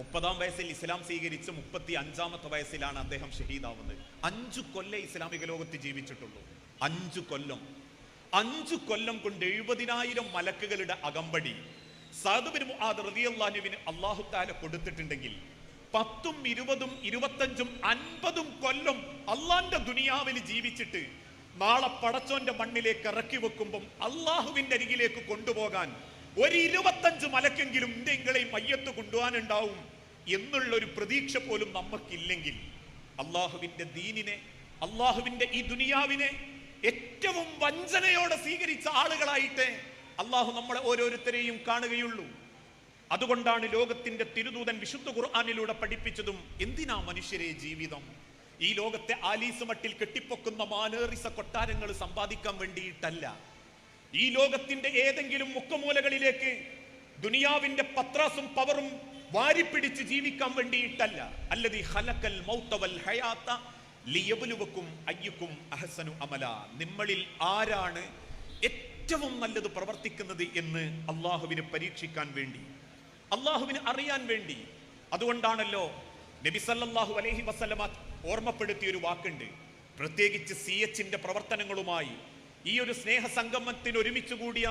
മുപ്പതാം വയസ്സിൽ ഇസ്ലാം സ്വീകരിച്ച് മുപ്പത്തി അഞ്ചാമത്തെ വയസ്സിലാണ് അദ്ദേഹം ഷഹീദാവുന്നത്. അഞ്ചു കൊല്ലം ഇസ്ലാമിക ലോകത്ത് ജീവിച്ചിട്ടുള്ളൂ. അഞ്ചു കൊല്ലം. അഞ്ചു കൊല്ലം കൊണ്ട് എഴുപതിനായിരം മലക്കുകളുടെ അകമ്പടി. റതിയല്ലാനുവിന് അള്ളാഹു താല കൊടുത്തിട്ടുണ്ടെങ്കിൽ പത്തും ഇരുപതും ഇരുപത്തഞ്ചും അൻപതും കൊല്ലം അള്ളാന്റെ ദുനിയാവിൽ ജീവിച്ചിട്ട് നാളെ പടച്ചോന്റെ മണ്ണിലേക്ക് ഇറക്കി വെക്കുമ്പം അള്ളാഹുവിന്റെ അരികിലേക്ക് കൊണ്ടുപോകാൻ ഒരു ഇരുപത്തഞ്ച് മലക്കെങ്കിലും ഇന്ത്യങ്ങളെ മയ്യത്ത് കൊണ്ടുപോകാനുണ്ടാവും എന്നുള്ള ഒരു പ്രതീക്ഷ പോലും നമുക്കില്ലെങ്കിൽ അള്ളാഹുവിന്റെ ദീനിനെ അള്ളാഹുവിന്റെ ഈ ദുനിയാവിനെ ഏറ്റവും വഞ്ചനയോടെ സ്വീകരിച്ച ആളുകളായിട്ട് അള്ളാഹു നമ്മളെ ഓരോരുത്തരെയും കാണുകയുള്ളൂ. അതുകൊണ്ടാണ് ലോകത്തിന്റെ തിരുദൂതൻ വിശുദ്ധ ഖുർആാനിലൂടെ പഠിപ്പിച്ചതും എന്തിനാ മനുഷ്യരെ ജീവിതം? ഈ ലോകത്തെ ആലീസ് മട്ടിൽ കെട്ടിപ്പൊക്കുന്ന മാനേറിസ കൊട്ടാരങ്ങൾ സമ്പാദിക്കാൻ വേണ്ടിയിട്ടല്ല. ഈ ലോകത്തിന്റെ ഏതെങ്കിലും മുക്കമൂലകളിലേക്ക് ദുനിയാവിന്റെ പത്രാസും പവറും വാരിപ്പിടിച്ച് ജീവിക്കാൻ വേണ്ടിയിട്ടല്ല. അല്ലതി ഹലക്കൽ മൗത്തവൽ ഹയാത്ത ലിയബുലുവക്കും അയ്യക്കും അഹസനു അമല. നിമ്മളിൽ ആരാണ് ഏറ്റവും നല്ലത് പ്രവർത്തിക്കുന്നത് എന്ന് അള്ളാഹുവിനെ പരീക്ഷിക്കാൻ വേണ്ടി അള്ളാഹുവിന് അറിയാൻ വേണ്ടി. അതുകൊണ്ടാണല്ലോ നബി സല്ലല്ലാഹു അലൈഹി വസല്ലമ ഓർമ്മപ്പെടുത്തിയ ഒരു വാക്കുണ്ട്. പ്രത്യേകിച്ച് സി എച്ചിന്റെ പ്രവർത്തനങ്ങളുമായി ഈ ഒരു സ്നേഹ സംഗമത്തിന് ഒരുമിച്ച് കൂടിയ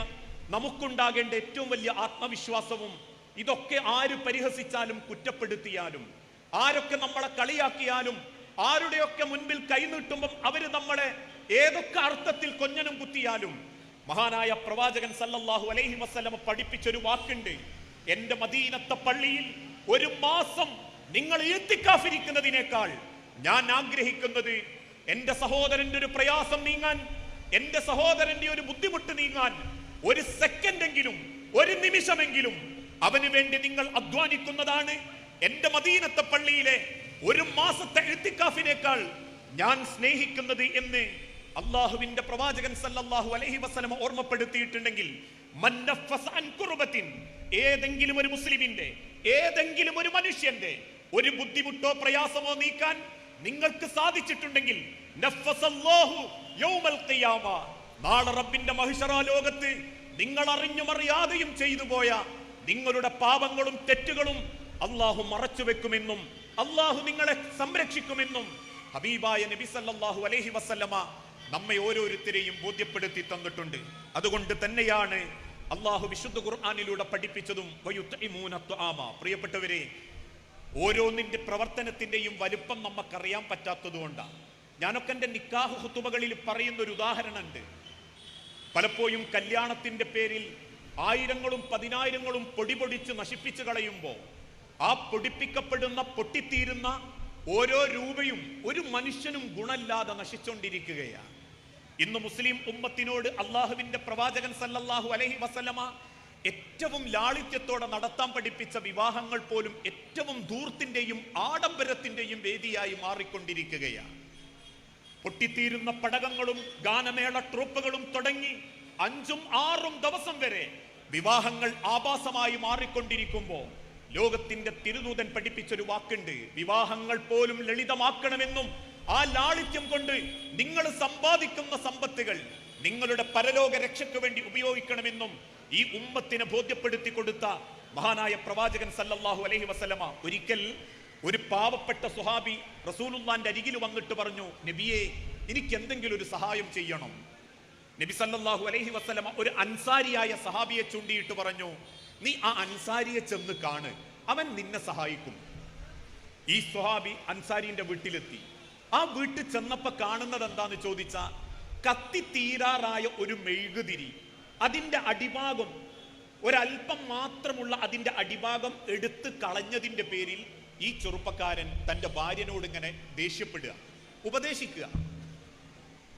നമുക്കുണ്ടാകേണ്ട ഏറ്റവും വലിയ ആത്മവിശ്വാസവും ഇതൊക്കെ ആര് പരിഹസിച്ചാലും കുറ്റപ്പെടുത്തിയാലും ആരൊക്കെ നമ്മളെ കളിയാക്കിയാലും ആരുടെയൊക്കെ മുൻപിൽ കൈനീട്ടുമ്പം അവർ നമ്മളെ ഏതൊക്കെ അർത്ഥത്തിൽ കൊഞ്ഞനും കുത്തിയാലും. മഹാനായ പ്രവാചകൻ സല്ലല്ലാഹു അലൈഹി വസ്ലമ പഠിപ്പിച്ചൊരു വാക്കുണ്ട്. എന്റെ മദീനത്തെ പള്ളിയിൽ ഒരു മാസം നിങ്ങൾ ഈത്തിക്കാഫിരിക്കുന്നതിനേക്കാൾ ഞാൻ ആഗ്രഹിക്കുന്നത് എന്റെ സഹോദരന്റെ ഒരു പ്രയാസം നീങ്ങാൻ എന്റെ സഹോദരന്റെ ഒരു ബുദ്ധിമുട്ട് നീങ്ങാൻ ഒരു സെക്കൻഡെങ്കിലും ഒരു നിമിഷമെങ്കിലും അവന് വേണ്ടി നിങ്ങൾ അധ്വാനിക്കുന്നതാണ്. എന്റെ മദീനത്തെ പള്ളിയിലെ ഒരു മാസത്തെ എഴുത്തിക്കാഫിനേക്കാൾ ഞാൻ സ്നേഹിക്കുന്നത് എന്ന് അള്ളാഹുവിന്റെ പ്രവാചകൻ സല്ലല്ലാഹു അലൈഹി വസല്ലം ഓർമ്മപ്പെടുത്തിയിട്ടുണ്ടെങ്കിൽ ഏതെങ്കിലും ഒരു മുസ്ലിമിന്റെ ഏതെങ്കിലും ഒരു മനുഷ്യന്റെ ഒരു ബുദ്ധിമുട്ടോ പ്രയാസമോ നീക്കാൻ നിങ്ങൾക്ക് സാധിച്ചിട്ടുണ്ടെങ്കിൽ നാളെ റബ്ബിന്റെ മഹിഷറ നിങ്ങൾ അറിഞ്ഞും അറിയാതെയും ചെയ്തു പോയ നിങ്ങളുടെ പാപങ്ങളും തെറ്റുകളും അള്ളാഹു മറച്ചു വെക്കുമെന്നും അള്ളാഹു നിങ്ങളെ സംരക്ഷിക്കുമെന്നും ഹബീബായ നബി സല്ലാഹു അലഹി വസല്ലമ നമ്മെ ഓരോരുത്തരെയും ബോധ്യപ്പെടുത്തി തന്നിട്ടുണ്ട്. അതുകൊണ്ട് തന്നെയാണ് അള്ളാഹു വിശുദ്ധ ഖുർആാനിലൂടെ പഠിപ്പിച്ചതും. പ്രിയപ്പെട്ടവരെ ഓരോന്നിന്റെ പ്രവർത്തനത്തിന്റെയും വലുപ്പം നമുക്കറിയാൻ പറ്റാത്തതുകൊണ്ടാണ്. ഞാനൊക്കെ എന്റെ നിക്കാഹ് ഹുത്തുമകളിൽ പറയുന്ന ഒരു ഉദാഹരണമുണ്ട്. പലപ്പോഴും കല്യാണത്തിന്റെ പേരിൽ ആയിരങ്ങളും പതിനായിരങ്ങളും പൊടി പൊടിച്ച് നശിപ്പിച്ചു കളയുമ്പോൾ ആ പൊടിപ്പിക്കപ്പെടുന്ന പൊട്ടിത്തീരുന്ന ഓരോ രൂപയും ഒരു മനുഷ്യനും ഗുണമില്ലാതെ നശിച്ചുകൊണ്ടിരിക്കുകയാണ് ഇന്ന് മുസ്ലിം ഉമ്മത്തിനോട് അള്ളാഹുവിന്റെ പ്രവാചകൻ സല്ലല്ലാഹു അലഹി വസല്ലമ ഏറ്റവും ലാളിത്യത്തോടെ നടത്താൻ പഠിപ്പിച്ച വിവാഹങ്ങൾ പോലും ഏറ്റവും ധൂർത്തിന്റെയും ആഡംബരത്തിന്റെയും വേദിയായി മാറിക്കൊണ്ടിരിക്കുകയാണ്. പൊട്ടിത്തീരുന്ന പടകങ്ങളും ഗാനമേള ട്രൂപ്പുകളും തുടങ്ങി അഞ്ചും ആറും ദിവസം വരെ വിവാഹങ്ങൾ ആഭാസമായി മാറിക്കൊണ്ടിരിക്കുമ്പോൾ ലോകത്തിന്റെ തിരുദൂതൻ പഠിപ്പിച്ചൊരു വാക്കുണ്ട് വിവാഹങ്ങൾ പോലും ലളിതമാക്കണമെന്നും ആ ലാളിത്യം കൊണ്ട് നിങ്ങൾ സമ്പാദിക്കുന്ന സമ്പത്തുകൾ നിങ്ങളുടെ പരലോക രക്ഷയ്ക്ക് വേണ്ടി ഉപയോഗിക്കണമെന്നും ഈ ഉമ്മത്തിനെ ബോധ്യപ്പെടുത്തി കൊടുത്ത മഹാനായ പ്രവാചകൻ സല്ലല്ലാഹു അലൈഹി വസല്ലമ ഒരിക്കൽ ഒരു പാവപ്പെട്ട സുഹാബി റസൂലുല്ലാന്റെ അരികിൽ വന്നിട്ട് പറഞ്ഞു നബിയെ എനിക്ക് എന്തെങ്കിലും ഒരു സഹായം ചെയ്യണം. നബി സല്ലാഹു അലൈഹി വസ്ലമ ഒരു അൻസാരിയായ സഹാബിയെ ചൂണ്ടിയിട്ട് പറഞ്ഞു നീ ആ അൻസാരിയെ ചെന്ന് കാണ് അവൻ നിന്നെ സഹായിക്കും. ഈ സുഹാബി അൻസാരിന്റെ വീട്ടിലെത്തി. ആ വീട്ടിൽ ചെന്നപ്പോ കാണുന്നത് എന്താന്ന് ചോദിച്ച കത്തി തീരാറായ ഒരു മെഴുകുതിരി അതിന്റെ അടിഭാഗം ഒരൽപ്പം മാത്രമുള്ള അതിന്റെ അടിഭാഗം എടുത്ത് കളഞ്ഞതിന്റെ പേരിൽ ഈ ചെറുപ്പക്കാരൻ തന്റെ ഭാര്യനോട് ഇങ്ങനെ ദേഷ്യപ്പെടുക ഉപദേശിക്കുക.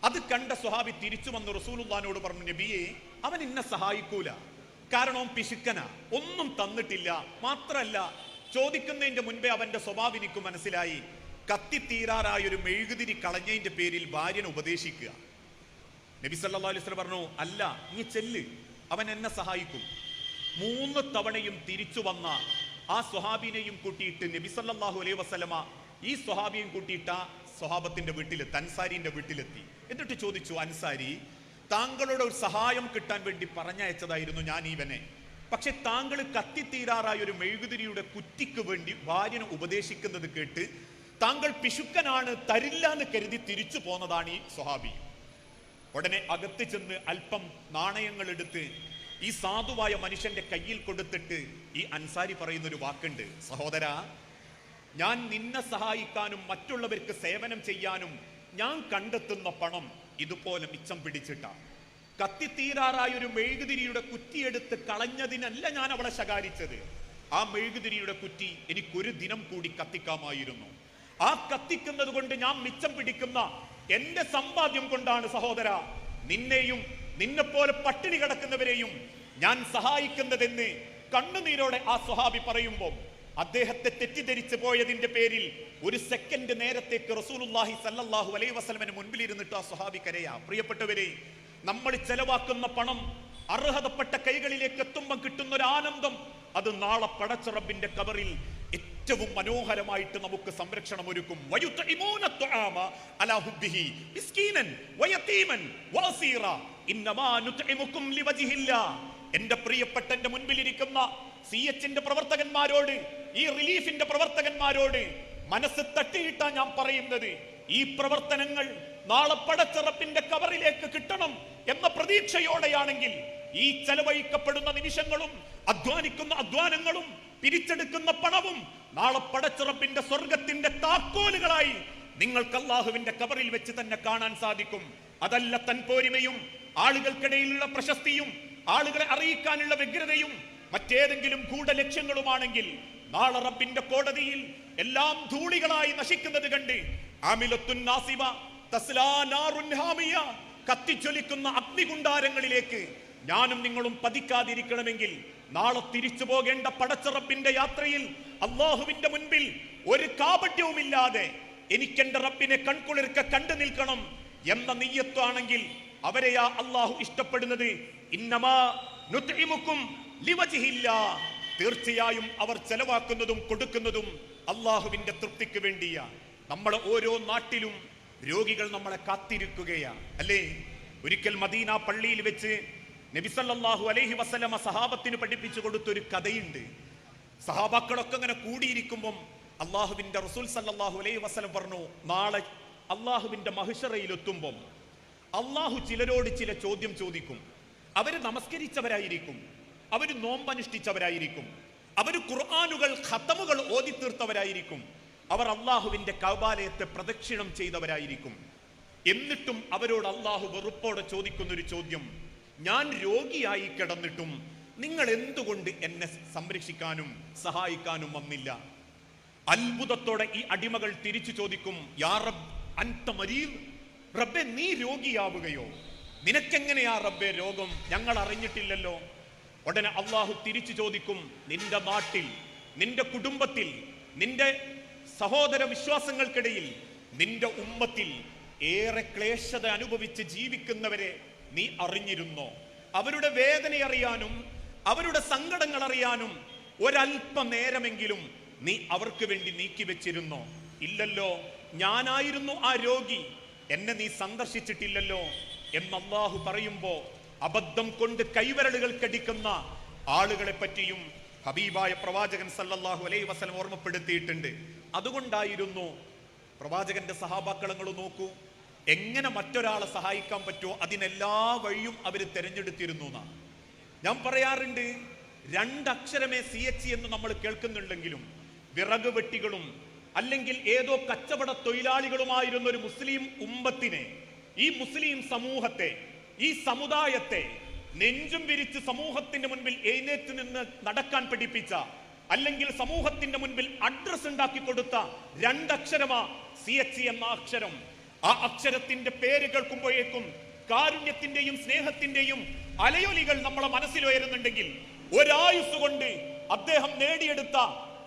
അത് കണ്ട സ്വഹാബി തിരിച്ചു വന്ന് റസൂലുള്ളാനോട് പറഞ്ഞു നബിയെ അവൻ എന്നെ സഹായിക്കൂല. കാരണം പിശുക്കന. ഒന്നും തന്നിട്ടില്ല. മാത്രല്ല ചോദിക്കുന്നതിന്റെ മുൻപേ അവന്റെ സ്വഭാവം എനിക്ക് മനസ്സിലായി. കത്തിത്തീരാറായ ഒരു മെഴുകുതിരി കളഞ്ഞതിന്റെ പേരിൽ ഭാര്യനെ ഉപദേശിക്കുക. നബി സല്ലാ അലൈഹി വസല്ലം പറഞ്ഞു അല്ല നീ ചെല്ല്. അവൻ എന്നെ സഹായിക്കും. മൂന്ന് തവണയും തിരിച്ചു വന്ന ആ സ്വഹാബിനെയും കൂട്ടിയിട്ട് നബി സല്ലാഹു അലൈഹി വസല്ലമ ഈ സ്വഹാബിയും കൂട്ടിയിട്ട് ആ സ്വഹാബത്തിന്റെ വീട്ടിലെത്തി അൻസാരിന്റെ വീട്ടിലെത്തി. എന്നിട്ട് ചോദിച്ചു അൻസാരി താങ്കളുടെ ഒരു സഹായം കിട്ടാൻ വേണ്ടി പറഞ്ഞയച്ചതായിരുന്നു ഞാൻ ഇവനെ പക്ഷെ താങ്കൾ കത്തിത്തീരാറായ ഒരു മെഴുകുതിരിയുടെ കുറ്റിക്ക് വേണ്ടി ഭാര്യനെ ഉപദേശിക്കുന്നത് കേട്ട് താങ്കൾ പിശുക്കനാണ് തരില്ല എന്ന് കരുതി തിരിച്ചു പോന്നതാണ് ഈ സ്വഹാബി. ഉടനെ അകത്ത് ചെന്ന് അല്പം നാണയങ്ങൾ എടുത്ത് ഈ സാധുവായ മനുഷ്യന്റെ കയ്യിൽ കൊടുത്തിട്ട് ഈ അൻസാരി പറയുന്ന ഒരു വാക്കുണ്ട്. സഹോദര ഞാൻ നിന്നെ സഹായിക്കാനും മറ്റുള്ളവർക്ക് സേവനം ചെയ്യാനും ഞാൻ കണ്ടെത്തുന്ന പണം ഇതുപോലെ മിച്ചം പിടിച്ചിട്ട. കത്തിത്തീരാറായ ഒരു മെഴുകുതിരിയുടെ കുറ്റിയെടുത്ത് കളഞ്ഞതിനല്ല ഞാൻ അവളെ ശകാരിച്ചത്. ആ മെഴുകുതിരിയുടെ കുറ്റി എനിക്കൊരു ദിനം കൂടി കത്തിക്കാമായിരുന്നു. ആ കത്തിക്കുന്നത് കൊണ്ട് ഞാൻ മിച്ചം പിടിക്കുന്ന എന്റെ സമ്പാദ്യം കൊണ്ടാണ് സഹോദര നിന്നെയും നിന്നെ പോലെ പട്ടിണി കിടക്കുന്നവരെയും ഞാൻ സഹായിക്കുന്നതെന്ന് കണ്ണുനീരോടെ ആ സ്വഹാബി പറയുമ്പോൾ അദ്ദേഹത്തെ തെറ്റിദ്ധരിച്ചു പോയതിന്റെ പേരിൽ ഒരു സെക്കൻഡ് നേരത്തേക്ക് റസൂലുള്ളാഹി സല്ലാഹു അലൈഹി വസ്ലമിന് മുൻപിൽ ഇരുന്നിട്ട് ആ സ്വഹാബി കരയാ. പ്രിയപ്പെട്ടവരെ നമ്മൾ ചെലവാക്കുന്ന പണം അർഹതപ്പെട്ട കൈകളിലേക്ക് എത്തുമ്പോൾ കിട്ടുന്ന ഒരു ആനന്ദം അത് നാളെ പടച്ചറബിന്റെ കബറിൽ ഏറ്റവും മനോഹരമായിട്ട് നമുക്ക് സംരക്ഷണം ഒരുക്കും. എന്റെ പ്രിയപ്പെട്ട എന്റെ മുൻപിലിരിക്കുന്ന സി എച്ചിന്റെ പ്രവർത്തകന്മാരോട് ഈ റിലീഫിന്റെ പ്രവർത്തകന്മാരോട് മനസ്സ് തട്ടിയിട്ടാ ഞാൻ പറയുന്നത്. ഈ പ്രവർത്തനങ്ങൾ നാളെ പടച്ചിറപ്പിന്റെ കവറിലേക്ക് കിട്ടണം എന്ന പ്രതീക്ഷയോടെയാണെങ്കിൽ ഈ ചെലവഴിക്കപ്പെടുന്ന നിമിഷങ്ങളും അധ്വാനിക്കുന്ന അധ്വാനങ്ങളും പിരിച്ചെടുക്കുന്ന പണവും നാളെ പടച്ചിറപ്പിന്റെ സ്വർഗത്തിന്റെ താക്കോലുകളായി നിങ്ങൾക്ക് അള്ളാഹുവിന്റെ കവറിൽ വെച്ച് തന്നെ കാണാൻ സാധിക്കും. അതല്ല തൻപോരിമയും ആളുകൾക്കിടയിലുള്ള പ്രശസ്തിയും ആളുകളെ അറിയിക്കാനുള്ള വ്യഗ്രതയും മറ്റേതെങ്കിലും ഗൂഢലക്ഷ്യങ്ങളുമാണെങ്കിൽ നാളെ റബ്ബിന്റെ കോടതിയിൽ എല്ലാം ധൂളികളായി നശിക്കുന്നത് കണ്ട് അമിലത്തുൻ തസ്ലാ ഹാമിയ കത്തിച്ചൊലിക്കുന്ന അഗ്നികുണ്ടാരങ്ങളിലേക്ക് ഞാനും നിങ്ങളും പതിക്കാതിരിക്കണമെങ്കിൽ നാളെ തിരിച്ചു പോകേണ്ട പടച്ചറപ്പിന്റെ യാത്രയിൽ അള്ളാഹുവിന്റെ മുൻപിൽ ഒരു കാപട്യവുമില്ലാതെ എനിക്കെന്റെ റബ്ബിനെ കൺകുളിർക്ക കണ്ടു നിൽക്കണം എന്ന നെയ്യത്താണെങ്കിൽ അവരെയാ അള്ളാഹു ഇഷ്ടപ്പെടുന്നത്. തീർച്ചയായും അവർ ചെലവാക്കുന്നതും കൊടുക്കുന്നതും അള്ളാഹുവിന്റെ തൃപ്തിക്ക് വേണ്ടിയാ. നമ്മളെ ഓരോ നാട്ടിലും രോഗികൾ നമ്മളെ കാത്തിരിക്കുകയാണ് അല്ലേ? ഒരിക്കൽ മദീന പള്ളിയിൽ വെച്ച് നബിസല്ലാഹു അലൈഹി വസല്ലമ സഹാബത്തിന് പഠിപ്പിച്ചു കൊടുത്തൊരു കഥയുണ്ട്. സഹാബാക്കളൊക്കെ ഇങ്ങനെ കൂടിയിരിക്കുമ്പം അള്ളാഹുവിന്റെ റസൂൽ സല്ലാഹു അലൈഹി വസല്ലം പറഞ്ഞു നാളെ അള്ളാഹുവിന്റെ മഹിഷറയിലെത്തുമ്പം അള്ളാഹു ചിലരോട് ചില ചോദ്യം ചോദിക്കും. അവർ നമസ്കരിച്ചവരായിരിക്കും. അവർ നോമ്പനുഷ്ഠിച്ചവരായിരിക്കും. അവർ ഖുർആാനുകൾ ഖത്തമുകൾ ഓതി തീർത്തവരായിരിക്കും അവർ അള്ളാഹുവിന്റെ കൗബാലയത്തെ പ്രദക്ഷിണം ചെയ്തവരായിരിക്കും. എന്നിട്ടും അവരോട് അള്ളാഹു വെറുപ്പോടെ ചോദിക്കുന്ന ഒരു ചോദ്യം. ഞാൻ രോഗിയായി കിടന്നിട്ടും നിങ്ങൾ എന്തുകൊണ്ട് എന്നെ സംരക്ഷിക്കാനും സഹായിക്കാനും വന്നില്ല? അത്ഭുതത്തോടെ ഈ അടിമകൾ തിരിച്ചു ചോദിക്കും യാ റബ് അൻത മരീദ്? റബ്ബെ നീ രോഗിയാവുകയോ? നിനക്കെങ്ങനെയാ റബ്ബെ രോഗം? ഞങ്ങൾ അറിഞ്ഞിട്ടില്ലല്ലോ. ഉടനെ അള്ളാഹു തിരിച്ചു ചോദിക്കും നിന്റെ നാട്ടിൽ നിന്റെ കുടുംബത്തിൽ നിന്റെ സഹോദര വിശ്വാസങ്ങൾക്കിടയിൽ നിന്റെ ഉമ്മത്തിൽ ഏറെ ക്ലേശത അനുഭവിച്ച് ജീവിക്കുന്നവരെ നീ അറിഞ്ഞിരുന്നോ? അവരുടെ വേദന അറിയാനും അവരുടെ സങ്കടങ്ങൾ അറിയാനും ഒരല്പ നേരമെങ്കിലും നീ അവർക്ക് വേണ്ടി നീക്കി വെച്ചിരുന്നോ ഇല്ലല്ലോ ഞാനായിരുന്നു ആ രോഗി. എന്നെ നീ സന്ദർശിച്ചിട്ടില്ലല്ലോ എന്ന് അള്ളാഹു പറയുമ്പോ അബദ്ധം കൊണ്ട് കൈവരലുകൾ കടിക്കുന്ന ആളുകളെ പറ്റിയും ഹബീബായ പ്രവാചകൻ സല്ലല്ലാഹു അലൈഹി വസല്ലം ഓർമ്മപ്പെടുത്തിയിട്ടുണ്ട്. അതുകൊണ്ടായിരുന്നു പ്രവാചകന്റെ സഹാബാക്കളങ്ങൾ നോക്കൂ എങ്ങനെ മറ്റൊരാളെ സഹായിക്കാൻ പറ്റുമോ അതിനെല്ലാ വഴിയും അവർ തിരഞ്ഞെടുത്തിരുന്നു എന്നാണ് ഞാൻ പറയാറുണ്ട് രണ്ടക്ഷരമേ സി എച്ച് എന്ന് നമ്മൾ കേൾക്കുന്നുണ്ടെങ്കിലും വിറക് വെട്ടികളും അല്ലെങ്കിൽ ഏതോ കച്ചവട തൊഴിലാളികളുമായിരുന്ന ഒരു മുസ്ലിം ഉമ്മത്തിനെ ഈ മുസ്ലിം സമൂഹത്തെ ഈ സമുദായത്തെ നെഞ്ചും വിരിച്ച് സമൂഹത്തിന്റെ മുൻപിൽ എഴുന്നേറ്റ് നിന്ന് നടക്കാൻ പഠിപ്പിച്ച അല്ലെങ്കിൽ സമൂഹത്തിന്റെ മുൻപിൽ അഡ്രസ് ഉണ്ടാക്കി കൊടുത്ത രണ്ടക്ഷരമാ സി എച്ച് എന്ന അക്ഷരം. ആ അക്ഷരത്തിന്റെ പേര് കേൾക്കുമ്പോഴേക്കും കാരുണ്യത്തിന്റെയും സ്നേഹത്തിന്റെയും അലയൊലികൾ നമ്മളെ മനസ്സിൽ വരുന്നുണ്ടെങ്കിൽ ഒരായുസ് കൊണ്ട് അദ്ദേഹം നേടിയെടുത്ത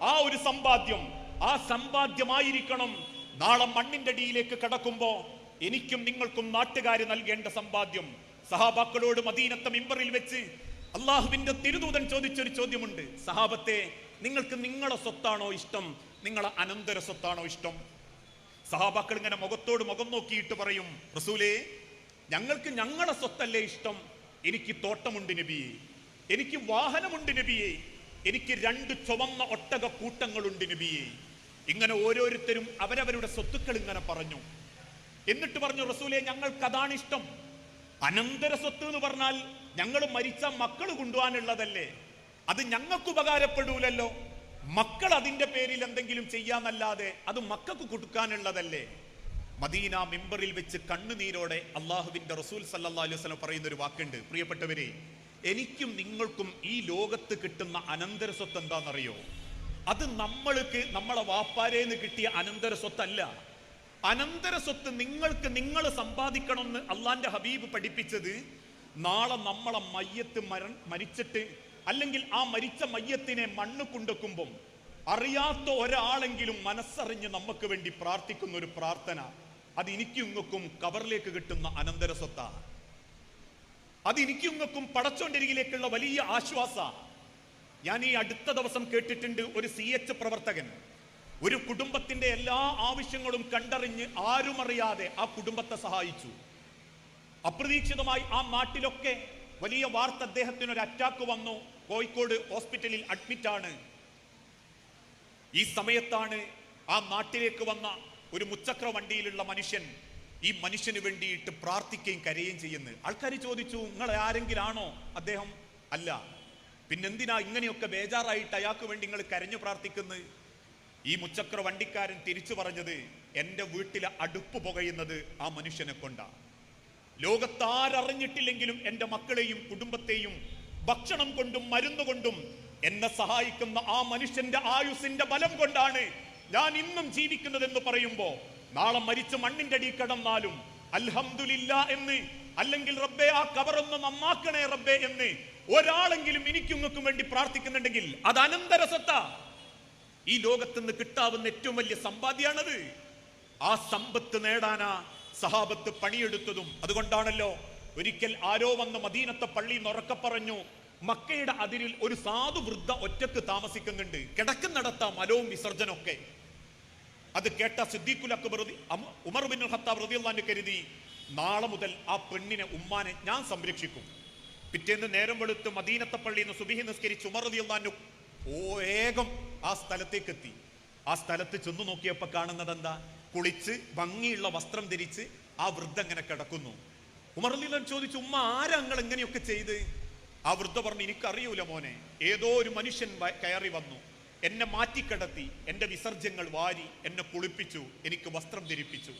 ആ ഒരു സമ്പാദ്യം ആ സമ്പാദ്യമായിരിക്കണം. നാളെ മണ്ണിന്റെ അടിയിലേക്ക് കടക്കുമ്പോ എനിക്കും നിങ്ങൾക്കും നാട്ടുകാർ നൽകേണ്ട സമ്പാദ്യം. സഹാബാക്കളോട് മദീനത്തെ മിമ്പറിൽ വെച്ച് അള്ളാഹുവിന്റെ തിരുദൂതൻ ചോദിച്ചൊരു ചോദ്യമുണ്ട്. സഹാബത്തെ നിങ്ങൾക്ക് നിങ്ങളെ സ്വത്താണോ ഇഷ്ടം? നിങ്ങളെ അനന്തര സ്വത്താണോ ഇഷ്ടം? സഹാബാക്കൾ ഇങ്ങനെ മുഖത്തോട് മുഖം നോക്കിയിട്ട് പറയും റസൂലേ ഞങ്ങൾക്ക് ഞങ്ങളെ സ്വത്തല്ലേ ഇഷ്ടം? എനിക്ക് തോട്ടമുണ്ട് നബിയെ. എനിക്ക് വാഹനമുണ്ട് നബിയെ. എനിക്ക് രണ്ട് ചുവന്ന ഒട്ടക കൂട്ടങ്ങളുണ്ട് നബിയെ. ഇങ്ങനെ ഓരോരുത്തരും അവരവരുടെ സ്വത്തുക്കൾ ഇങ്ങനെ പറഞ്ഞു. എന്നിട്ട് പറഞ്ഞു റസൂലെ ഞങ്ങൾക്ക് അതാണ് ഇഷ്ടം. അനന്തര സ്വത്ത് എന്ന് പറഞ്ഞാൽ ഞങ്ങൾ മരിച്ച മക്കൾ കൊണ്ടുപോകാനുള്ളതല്ലേ? അത് ഞങ്ങൾക്ക് ഉപകാരപ്പെടൂലല്ലോ. മക്കൾ അതിന്റെ പേരിൽ എന്തെങ്കിലും ചെയ്യാന്നല്ലാതെ അത് മക്കൾക്ക് കൊടുക്കാനുള്ളതല്ലേ? മദീന മെമ്പറിൽ വെച്ച് കണ്ണുനീരോടെ അള്ളാഹുവിന്റെ റസൂൽ സല്ലാ അലൈഹി പറയുന്ന ഒരു വാക്കുണ്ട്. പ്രിയപ്പെട്ടവരെ എനിക്കും നിങ്ങൾക്കും ഈ ലോകത്ത് കിട്ടുന്ന അനന്തര സ്വത്ത് എന്താണെന്നറിയോ? അത് നമ്മൾക്ക് നമ്മളെ വാപ്പാരേന്ന് കിട്ടിയ അനന്തര സ്വത്തല്ല അനന്തര സ്വത്ത് നിങ്ങൾക്ക് നിങ്ങൾ സമ്പാദിക്കണമെന്ന് അള്ളാന്റെ ഹബീബ് പഠിപ്പിച്ചത് നാളെ നമ്മളെ മയ്യത്ത് മര മരിച്ചിട്ട് അല്ലെങ്കിൽ ആ മരിച്ച മയ്യത്തിനെ മണ്ണ് കൊണ്ടെക്കുമ്പം അറിയാത്ത ഒരാളെങ്കിലും മനസ്സറിഞ്ഞ് നമുക്ക് വേണ്ടി പ്രാർത്ഥിക്കുന്ന ഒരു പ്രാർത്ഥന. അത് എനിക്കും ഇങ്ങക്കും കവറിലേക്ക് കിട്ടുന്ന അനന്തര സ്വത്താ അത് എനിക്കും ഇങ്ങക്കും പടച്ചോണ്ടരികിലേക്കുള്ള വലിയ ആശ്വാസ. ഞാൻ ഈ അടുത്ത ദിവസം കേട്ടിട്ടുണ്ട് ഒരു സി എച്ച് പ്രവർത്തകൻ. ഒരു കുടുംബത്തിന്റെ എല്ലാ ആവശ്യങ്ങളും കണ്ടറിഞ്ഞ് ആരും അറിയാതെ ആ കുടുംബത്തെ സഹായിച്ചു. അപ്രതീക്ഷിതമായി ആ നാട്ടിലൊക്കെ വലിയ വാർത്ത അദ്ദേഹത്തിന് ഒരു അറ്റാക്ക് വന്നു. കോഴിക്കോട് ഹോസ്പിറ്റലിൽ അഡ്മിറ്റ് ആണ്. ഈ സമയത്താണ് ആ നാട്ടിലേക്ക് വന്ന ഒരു മുച്ചക്ര വണ്ടിയിലുള്ള മനുഷ്യൻ ഈ മനുഷ്യന് വേണ്ടിയിട്ട് പ്രാർത്ഥിക്കുകയും കരയുകയും ചെയ്യുന്നത് ആൾക്കാർ ചോദിച്ചു നിങ്ങൾ ആരെങ്കിലാണോ? അദ്ദേഹം അല്ല. പിന്നെന്തിനാ ഇങ്ങനെയൊക്കെ ബേജാറായിട്ട് അയാൾക്ക് വേണ്ടി നിങ്ങൾ കരഞ്ഞു പ്രാർത്ഥിക്കുന്നത് ഈ മുച്ചക്ര വണ്ടിക്കാരൻ തിരിച്ചു പറഞ്ഞത് എന്റെ വീട്ടിലെ അടുപ്പ് പുകയുന്നത് ആ മനുഷ്യനെ കൊണ്ടാണ് ലോകത്താരറിഞ്ഞിട്ടില്ലെങ്കിലും എന്റെ മക്കളെയും കുടുംബത്തെയും ഭക്ഷണം കൊണ്ടും മരുന്ന് കൊണ്ടും എന്നെ സഹായിക്കുന്ന ആ മനുഷ്യന്റെ ആയുസിന്റെ ബലം കൊണ്ടാണ് ഞാൻ ഇന്നും ജീവിക്കുന്നത് എന്ന് പറയുമ്പോ നാളെ മരിച്ച് മണ്ണിന്റെ അടി കിടന്നാലും അൽഹമില്ല എന്ന് അല്ലെങ്കിൽ റബ്ബെ ആ കബറൊന്ന് നന്നാക്കണേ റബ്ബെ എന്ന് ഒരാളെങ്കിലും എനിക്കും നിങ്ങൾക്കും വേണ്ടി പ്രാർത്ഥിക്കുന്നുണ്ടെങ്കിൽ അത് അനന്തര സത്ത ഈ ലോകത്ത് നിന്ന് കിട്ടാവുന്ന ഏറ്റവും വലിയ സമ്പാദ്യാണത്. ആ സമ്പത്ത് നേടാനാ സഹാബത്ത് പണിയെടുത്തതും. അതുകൊണ്ടാണല്ലോ ഒരിക്കൽ ആരോ വന്ന് മദീനത്തെ പള്ളി നിന്ന് പറഞ്ഞു മക്കയുടെ അതിരിൽ ഒരു സാധു വൃദ്ധ ഒറ്റയ്ക്ക് താമസിക്കുന്നുണ്ട്. കിടക്കുന്നിടത്താ മലവും വിസർജനമൊക്കെ അത് കേട്ട സിദ്ദീഖുൽ അക്ബർ ഉമർ ബിൻ റളിയല്ലാഹു അൻഹു കരുതി നാളെ മുതൽ ആ പെണ്ണിനെ ഉമ്മാനെ ഞാൻ സംരക്ഷിക്കും. പിറ്റേന്ന് നേരം വെളുത്ത് മദീനത്തെ പള്ളിയിൽ നിന്ന് സുബിഹി നിസ്കരിച്ച് ഉമർ റളിയല്ലാഹു ഓ ആ സ്ഥലത്തേക്ക് എത്തി. ആ സ്ഥലത്ത് ചെന്നു നോക്കിയപ്പോൾ കാണുന്നത് എന്താ? കുളിച്ച് ഭംഗിയുള്ള വസ്ത്രം ധരിച്ച് ആ വൃദ്ധ അങ്ങനെ കിടക്കുന്നു. ഉമർ ചോദിച്ചു ഉമ്മ ആരാ നിങ്ങൾ എങ്ങനെയൊക്കെ ചെയ്ത്? ആ വൃദ്ധ പറഞ്ഞു എനിക്കറിയൂല മോനെ ഏതോ ഒരു മനുഷ്യൻ കയറി വന്നു. എന്നെ മാറ്റിക്കിടത്തി എന്റെ വിസർജ്യങ്ങൾ വാരി എന്നെ കുളിപ്പിച്ചു എനിക്ക് വസ്ത്രം ധരിപ്പിച്ചു.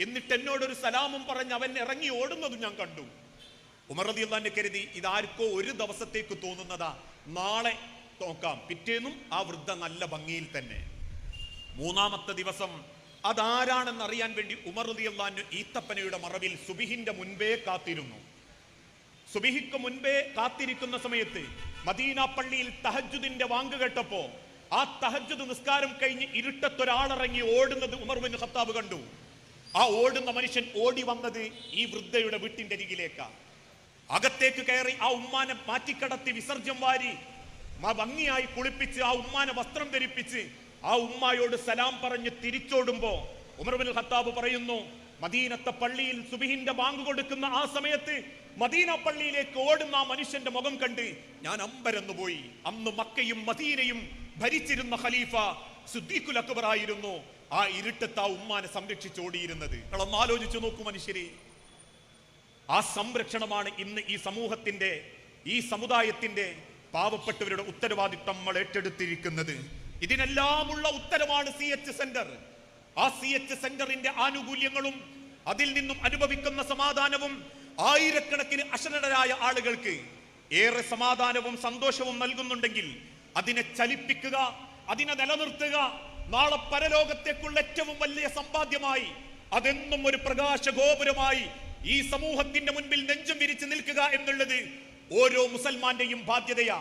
എന്നിട്ട് എന്നോടൊരു സലാമും പറഞ്ഞ് അവൻ ഇറങ്ങി ഓടുന്നതും ഞാൻ കണ്ടു. ഉമർ റളിയല്ലാഹു കരുതി ഇതാർക്കോ ഒരു ദിവസത്തേക്ക് തോന്നുന്നതാ. നാളെ നോക്കാം. പിറ്റേന്നും ആ വൃദ്ധ നല്ല ഭംഗിയിൽ തന്നെ. മൂന്നാമത്തെ ദിവസം അതാരാണെന്ന് അറിയാൻ വേണ്ടി ഉമർ റളിയല്ലാഹു ഈത്തപ്പനയുടെ മറവിൽ സുബിഹിന്റെ മുൻപേ കാത്തിരുന്നു. സുബിഹിക്ക് മുൻപേ കാത്തിരിക്കുന്ന സമയത്ത് മദീന പള്ളിയിൽ തഹജുദിന്റെ വാങ്ക് കേട്ടപ്പോ ആ തഹജുദ് നിസ്കാരം കഴിഞ്ഞ് ഇരുട്ടത്തൊരാളിറങ്ങി ഓടുന്നത് ഉമർ ബിൻ ഖത്താബ് കണ്ടു. ആ ഓടുന്ന മനുഷ്യൻ ഓടി വന്നത് ഈ വൃദ്ധയുടെ വീട്ടിന്റെ അരികിലേക്കാണ് അകത്തേക്ക് കയറി ആ ഉമ്മാനെ മാറ്റിക്കടത്തി വിസർജ്യം വാരി ഭംഗിയായി കുളിപ്പിച്ച് ആ ഉമ്മാനെ വസ്ത്രം ധരിപ്പിച്ച് ആ ഉമ്മായോട് സലാം പറഞ്ഞ് തിരിച്ചോടുമ്പോ ഉമർ ബിൻ ഖത്താബ് പറയുന്നു മദീനത്തെ പള്ളിയിൽ സുബിഹിന്റെ ബാങ്ക് കൊടുക്കുന്ന ആ സമയത്ത് മദീന പള്ളിയിലേക്ക് ഓടുന്ന ആ മനുഷ്യന്റെ മുഖം കണ്ട് ഞാൻ അമ്പരന്നു പോയി. അന്ന് മക്കയും മദീനയും ഭരിച്ചിരുന്ന ഖലീഫ സുദ്ദീഖുൽ അക്ബർ ആയിരുന്നു ആ ഇരുട്ടത്ത് ആ ഉമ്മാനെ സംരക്ഷിച്ച് ഓടിയിരുന്നത്. നിങ്ങളൊന്ന് ആലോചിച്ചു നോക്കൂ മനുഷ്യരെ. ആ സംരക്ഷണമാണ് ഇന്ന് ഈ സമൂഹത്തിന്റെ ഈ സമുദായത്തിന്റെ പാവപ്പെട്ടവരുടെ ഉത്തരവാദിത്തം നമ്മൾ ഏറ്റെടുത്തിരിക്കുന്നത്. ഇതിനെല്ലാമുള്ള ഉത്തരമാണ് സി എച്ച് സെന്റർ ആ സി എച്ച് സെന്ററിന്റെ ആനുകൂല്യങ്ങളും അതിൽ നിന്നും അനുഭവിക്കുന്ന സമാധാനവും ആയിരക്കണക്കിന് അശരണരായ ആളുകൾക്ക് ഏറെ സമാധാനവും സന്തോഷവും നൽകുന്നുണ്ടെങ്കിൽ അതിനെ ചലിപ്പിക്കുക അതിനെ നിലനിർത്തുക നാളെ പരലോകത്തേക്കുള്ള ഏറ്റവും വലിയ സമ്പാദ്യമായി അതെന്നും ഒരു പ്രകാശ ഗോപുരമായി ഈ സമൂഹത്തിന്റെ മുൻപിൽ നെഞ്ചും വിരിച്ചു നിൽക്കുക എന്നുള്ളത് ഓരോ മുസൽമാന്റെയും ബാധ്യതയാ.